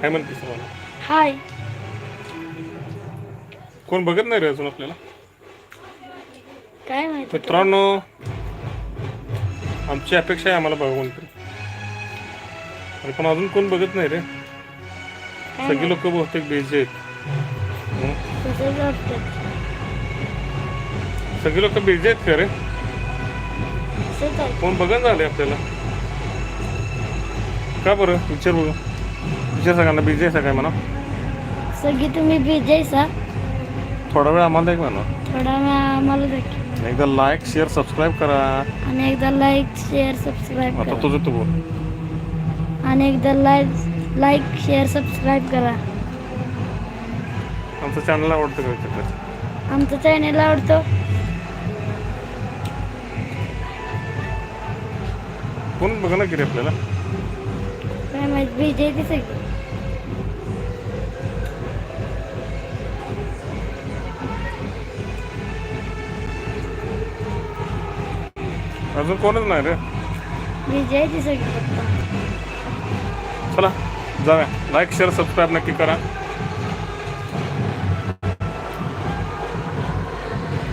काय म्हणतेस मला? हाय. कोण बघत नाही रे अजून आपल्याला? काय माहिती? मित्रांनो आमची अपेक्षा आहे आम्हाला बघा कोणतरी आणि पण अजून कोण बघत नाही रे? काय सगळी माहिती. लोक बहुतेक बिझी आहेत. हं? तसंच वाटतं सगळी लोक बिझी आहेत का रे? आहे. कोण बघत झाले आपल्याला? का बरं? विचार बघू. विचार सगळ्यांना बिझी आहे सगळ्या म्हणा. सगळी तुम्ही बिझी आहे सा. थोडा वेळ आम्हाला एक म्हणा थोडा वेळ आम्हाला देखील एकदा लाईक शेअर सबस्क्राईब करा. आणि एकदा लाईक शेअर सबस्क्राईब आता करा. तुझं तू बोल. आणि एकदा लाईक लाईक शेअर सबस्क्राईब करा. आमचं चॅनल आवडतं का विचार आमचं चॅनेल आवडतो. कोण बघा ना की रे आपल्याला? काय माहिती बिझी आहे ती सगळी. अजून कोणच नाही रे. बिझी आहे ती सगळी फक्त चला जाऊया. लाईक शेअर सबस्क्राईब नक्की करा.